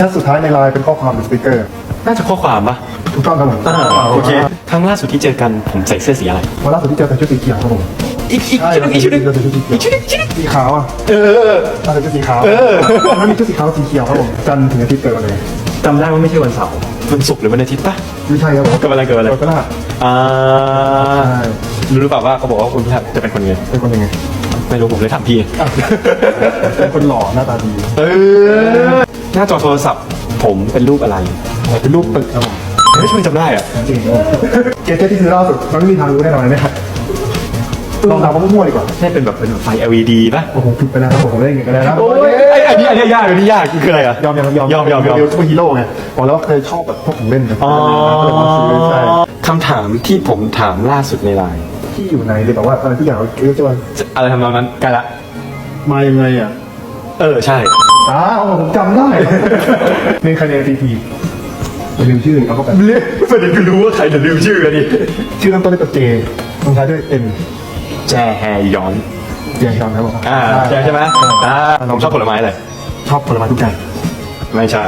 ชั้นสุดท้ายในไลน์เป็นข้อความหรือสติกเกอร์น่าจะข้อความปะถูกต้องครับผมอ่าโอเค ครั้งล่าสุดที่เจอกันผมใส่เสื้อสีอะไร วันล่าสุดที่เจอเป็นชุดสีเขียวครับผมอีกอีกใช่ชุดหนึงอีกชุดหนึงเราใส่ชุดสีเขียวอีกชุดหนึงชุดหนึงสีขาวอะเออเราใส่ชุดสีขาวเออแล้วมีชุดสีขาวสีเขียวครับผมจันทร์ถึงอาทิตย์เกิดวันไหนจำได้ว่าไม่ใช่วันเสาร์วันศุกร์หรือวันอาทิตย์ปะไม่ใช่ครับผมเกิดวันอะไรเกิดวันอะไรวันพฤหัสอ่าใช่รู้หรือเปล่าว่าเขาบอกว่าคุณพิธาจะเป็นคนไงเป็นคนยังไงไม่รู้ผมเลยถามพี่อะเป็นคนหล่อหน้าตาดีเออ หน้าจอโทรศัพท์ ผมเป็นรูปอะไร เป็นรูปตึกครับผมเฮ้ยช่วยจำได้อะจริงครับผมเกจเจตที่ซื้อล่าสุดมันไม่มีทางรู้แน่นอนเลยนะครับลองเดาว่ามั่วๆดีกว่าใช่เป็นแบบเป็นไฟ LED ป่ะโอ้โหผิดไปแล้วครับผมผมเล่นอย่างกันแล้วนะโอ้ยไอ้อันนี้อันนี้ยากอันนี้ยากคืออะไรอะยอมยอมยอมยอมยอมยอมเดี๋ยวซุปเปอร์ฮีโร่ไงบอกแล้วว่าเคยชอบแบบพวกของเล่นแบบอ๋อก็เลยมาซื้อใช่คำถามที่ผมถามล่าสุดในไลน์ที่อยู่ไหนเลยแบบว่าอะไรทุกอย่างเราเรียกว่าอะไรทำนองนั้นใกล้ละมายังไงอะ เออใช่ อ้าวผมจำได้ ในคะแนนทีทีอย่าลืมชื่อเขาก็แบบเรียกประเด็นคือรู้ว่าใครจะลืมชื่อกันดิชื่อตั้งต้นด้วยตัวเจลงท้ายด้วยเอ็นแจแฮยอนเจียงจอนครับผมอ่าแจใช่ไหมอ่าผมชอบผลไม้อะไรชอบผลไม้ทุกอย่างไม่ใช่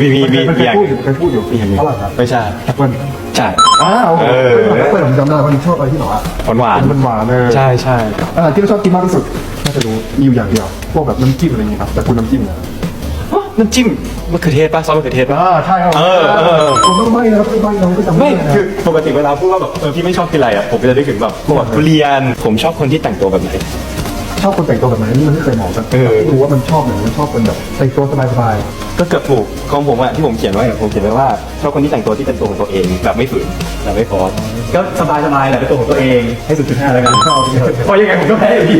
มีมีมีเคมียอย่างพูดอยู่เคยพูดอยู่มีอย่างหนึ่งเท่าไหร่ครับไม่ใช่แอปเปิ้ลใช่อ้าวเออแอปเปิ้ลผมจำได้ว่ามันชอบอะไรที่หนออะหวานหวานมันหวานเลยใช่ใช่อาหารที่เราชอบกินมากที่สุด น่าจะรู้มีอยู่อย่างเดียวพวกแบบน้ำจิ้มอะไรอย่างเงี้ยครับแต่คุณน้ำจิ้มนะน้ำจิ้มมะเขือเทศป่ะซอสมะเขือเทศป่ะอ่าใช่ครับเออเออผมต้องไม่นะครับไม่น้องก็จำไม่ไม่ได้นะคือปกติเวลาพูดว่าแบบเออพี่ไม่ชอบกินอะไรอะผมก็จะนึกถึงแบบพวกแบบทุเรียนผมชอบคนที่แต่งตัวแบบไหนช อบคนแต่งตัวแบบไหนนี่มันไม่เคยมองกันเออไม่รู้ว่ามันชอบไหนมันชอบคนแบบแต่งตัวสบายก็เกือบถูกของผมอะที่ผมเขียนไว้อะผมเขียนไว้ว่าชอบคนที่แต่งตัวที่เป็นตัวของตัวเองแบบไม่ฝืนแบบไม่ฟอสก็สบายสบายๆแหละเป็นตัวของตัวเองให้สุดจุดห้าแล้วกันๆชอบที่แบบเพราะยังไงผมก็แพ้อยู่ดี